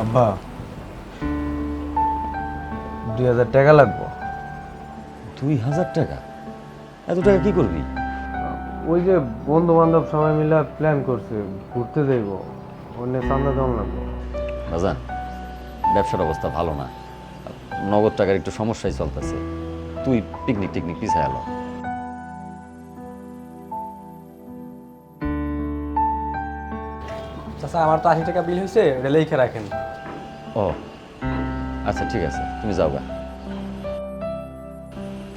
আব্বা দুই হাজার টাকা লাগবো। দুই হাজার টাকা? এত টাকা কি করবি? ওই যে বন্ধু বান্ধব সবাই মিলে প্ল্যান করছে ঘুরতে যাইব। অন্য চান্দা দেওয়া লাগবো। বাজান ব্যবসার অবস্থা ভালো না। নগদ টাকার একটু সমস্যাই চলতেছে। তুই পিকনিক টিকনিক পিছায় এলো চাচা আমার তো আশি টাকা বিল হয়েছে এটা লিখে রাখেন। ও আচ্ছা ঠিক আছে তুমি যাও গা।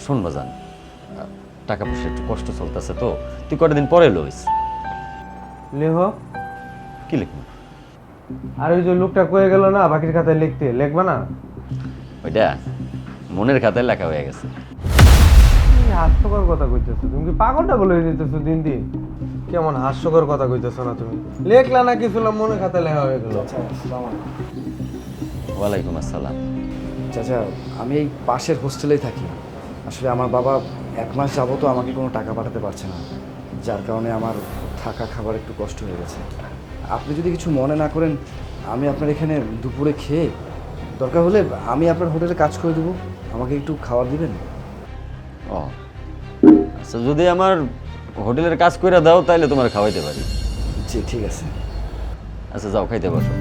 শোন বাজান টাকা পয়সা একটু কষ্ট চলতেছে তো তুই কটা দিন পরে লইস? লেহ। কি লিখব? আর ওই যে লোকটা কয়ে গেল না বাকির খাতায় লিখতে লিখবা না? ওইটা মনের খাতায় লেখা হয়ে গেছে। হাস্যকর কথা কইতেছো তুমি কি পাগলটা বলে দিতেছো দিন দিন? কেমন হাস্যকর কথা কইতেছো না তুমি? লেখলা না কিছু না মনে খাতায় লেখা হয়ে গেল। ওয়ালাইকুম আসসালাম। চাচা আমি এই পাশের হোস্টেলেই থাকি। আসলে আমার বাবা এক মাস যাবতও আমাকে কোনো টাকা পাঠাতে পারছে না যার কারণে আমার থাকা খাবার একটু কষ্ট হয়ে গেছে। আপনি যদি কিছু মনে না করেন আমি আপনার এখানে দুপুরে খেয়ে দরকার হলে আমি আপনার হোটেলে কাজ করে দেবো। আমাকে একটু খাবার দিবেন? ও আচ্ছা যদি আমার হোটেলের কাজ করে দাও তাহলে তোমার খাওয়াইতে পারি। জি ঠিক আছে। আচ্ছা যাও খাইতে বসো।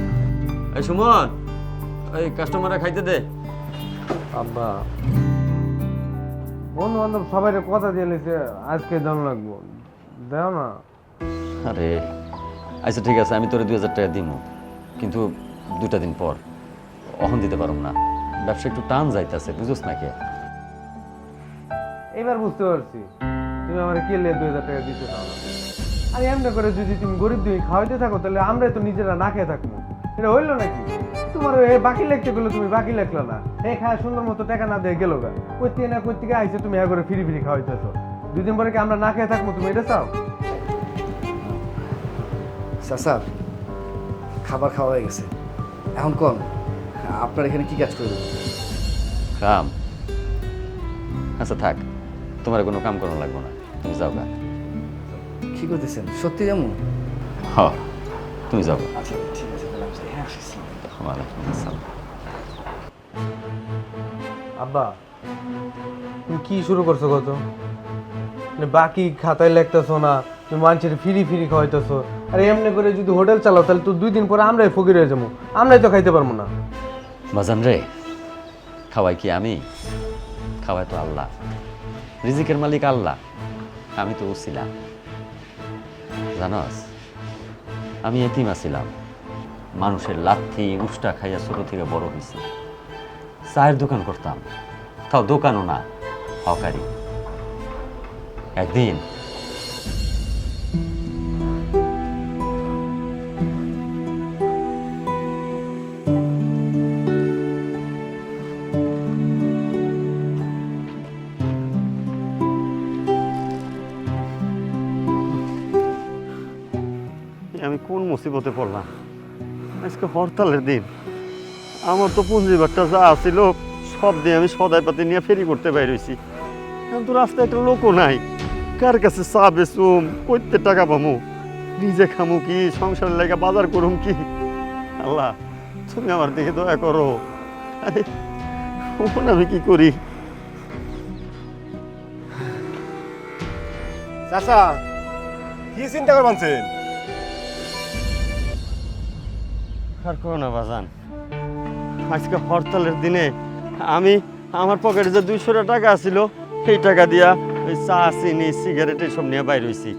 এই সুমন এই কাস্টমাররা খাইতে দে। আব্বা বন্ধু বান্ধব সবাই কথা দিয়ে লিখছে আজকে দাম লাগবো। দেও না। আরে আচ্ছা ঠিক আছে আমি তোরে দুই হাজার টাকা দিব কিন্তু দুটা দিন পর অহন দিতে পারম না। ব্যবসা একটু টান যাইতেছে বুঝোস না কে এবার বুঝতে পারছি। তুমি আমার কে লে দুই হাজার টাকা দিতে চাও? না আর এমনি করে যদি তুমি গরিব তুমি খাওয়াইতে থাকো তাহলে আমরাই তো নিজেরা না খেয়ে থাকব। এটা হইল নাকি? তোমার এ বাকি লিখতে গেলে তুমি বাকি লেখলো না। এ খায় সুন্দর মতো টাকা না দিয়ে গেলো গা। কই থেকে না কই থেকে আইসে তুমি করে ফিরি ফিরি খাওয়াইতেছো। দুই দিন পরে কি আমরা না খেয়ে থাকব তুমি এটা চাও? চাচা খাবার খাওয়া হয়ে গেছে। এখন কোন? আপনার এখানে কি কাজ করে দেবো কাম? আচ্ছা থাক তোমার কোনো কাম করানো লাগবে না। তুমি যাও গা। কি করতেছেন? সত্যি যেমন হ তুমি যাও আচ্ছা ঠিক আছে তাহলে আমি যাই। হ্যাঁ আসিস। ওয়ালাইকুম আসসালাম। আব্বা তুমি কি শুরু করছ কত মানে বাকি খাতায় লিখতেছো না তুমি মানুষের ফিরি ফিরি খাওয়াইতেছো। আর এমনি করে যদি হোটেল চালাও তাহলে তো দুই দিন পরে আমরাই ফকির হয়ে যাব। আমরাই তো খাইতে পারব না। বাজান রে খাওয়াই কি আমি? খাওয়াই তো আল্লাহ। রিজিকের মালিক আল্লাহ। আমি তো ছিলাম। জানস আমি এতিম ছিলাম মানুষের লাথি, উষ্টা খাইয়া ছোট থেকে বড় হয়েছি চায়ের দোকান করতাম। তাও দোকানও না, হকারি। একদিন মুসিবতে পড়লাম। আজকে হরতালের দিন। আমার তো পুঁজিবারটা যা আছিল, সব দিয়ে আমি সদাই পাতি নিয়ে ফেরি করতে বাইরেছি এখন তো রাস্তায় একটা লোকও নাই। কার কাছে চা বেচুম? কইতে টাকা পামু? নিজে খামু কি? সংসারের লাগে বাজার করুম কি? আল্লাহ, তুমি আমার দিকে দয়া করো। এখন আমি কি করি? চাচা, কি চিন্তা করে আর করো না, বাজান। আজকে হরতালের দিনে আমি আমার পকেটে যে দুইশো টাকা ছিল সেই টাকা দিয়া ওই চা, চিনি সিগারেট এসব নিয়ে বাইর হয়েছি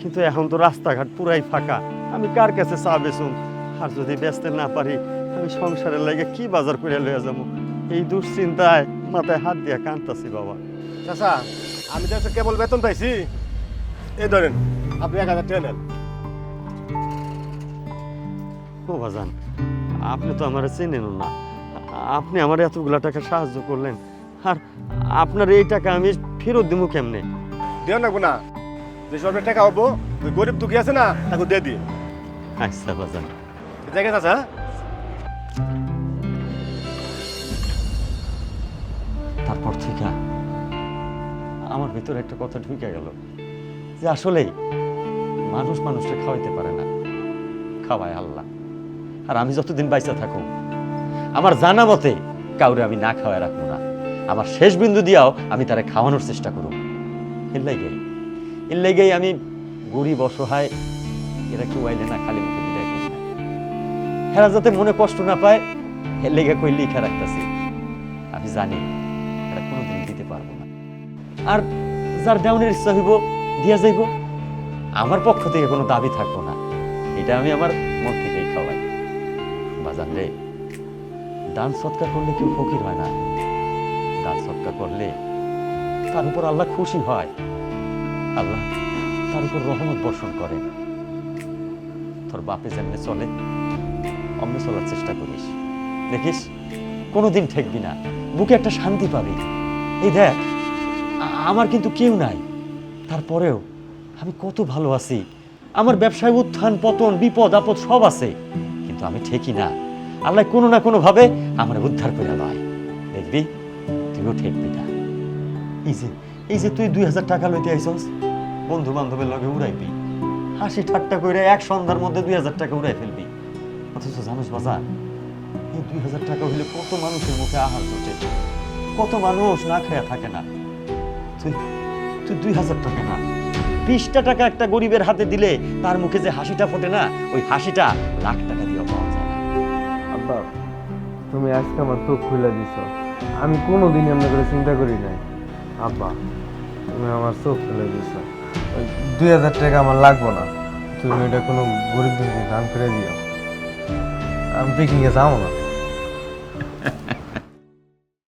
কিন্তু এখন তো রাস্তাঘাট পুরাই ফাঁকা। আমি কার কাছে চা বেচুম? আর যদি বেচতে না পারি, আমি সংসারের লাগে কি বাজার করে লইয়া যাব? এই দুশ্চিন্তায় মাথায় হাত দিয়া কান্তাছি বাবা। চাচা, আমি তো কেবল বেতন পাইছি। এই ধরেন, আপনি এক হাজার টাকা ও বাজান আপনি তো আমার চেনেন না। আপনি আমার এতগুলা টাকা সাহায্য করলেন আর আপনার এই টাকা আমি ফেরত দিব কেমনে? দেও না না যে সব টাকা হব ওই গরিব দুঃখী আছে না তাকে দিয়ে। দিন আচ্ছা বাজান দেখে চাচা তারপর থেকে আমার ভিতরে একটা কথা ঢুকে গেল যে আসলেই মানুষ মানুষকে খাওয়াইতে পারে না। খাওয়ায় আল্লাহ। আর আমি যতদিন বাইসা থাকুক আমার জানা মতে কাউরে আমি না খাওয়ায় রাখব না। আমার শেষ বিন্দু দিয়াও আমি তারে খাওয়ানোর চেষ্টা করব এর লাইগেই এর লাইগেই আমি গরিব, অসহায়, এরা কেউ আইলে না খালি মুখে বিদায় করি না হেরা যাতে মনে কষ্ট না পায়, এর লেগে কই লিখা রাখতেছি। আমি জানি এরা কোনোদিন দিতে পারব না। আর যার দেওয়ানের ইচ্ছা হইব, দিয়া যাইব। আমার পক্ষ থেকে কোনো দাবি থাকব না। এটা আমি আমার মন থেকেই খাওয়াই। বাজান রে দান সৎকার করলে কেউ ফকির হয় না। দান সৎকার করলে তার উপর আল্লাহ খুশি হয়। আল্লাহ তার উপর রহমত বর্ষণ করে। তোর বাপে যেমনি চলে, অমনি চলার চেষ্টা করিস। দেখিস, কোনোদিন ঠেকবি না। বুকে একটা শান্তি পাবি। এই দেখ আমার কিন্তু কেউ নাই। তারপরেও আমি কত ভালো আছি। আমার ব্যবসায় উত্থান, পতন, বিপদ, আপদ সব আছে। কিন্তু আমি ঠেকি না। আল্লাহ কোনো না কোনো ভাবে আমার উদ্ধার করে লয়। দেখবি তুইও ঠেকবি না এই যে এই যে তুই দুই হাজার টাকা লইতে আইসস বন্ধু বান্ধবের লগে উড়াইবি। হাসি ঠাট্টা করে এক সন্ধ্যার মধ্যে দুই হাজার টাকা উড়াই ফেলবি। অথচ জানোস বাজার, এই দুই হাজার টাকা হইলে কত মানুষের মুখে আহার জোটে কত মানুষ না খেয়ে থাকে না। তুই তুই দুই হাজার টাকা না। বিশটা টাকা একটা গরিবের হাতে দিলে তার মুখে যে হাসিটা ফোটে না, ওই হাসিটা লাখ টাকা দিয়ে তুমি আজকে আমার চোখ খুলে দিছ। আমি কোনো দিনই এমনি করে চিন্তা করি নাই। আব্বা, তুমি আমার চোখ খুলে দিছ। দুই হাজার টাকা আমার লাগবো না। তুমি এটা কোনো গরিব দান করে দিও। আমি পিকনিকে যাব না।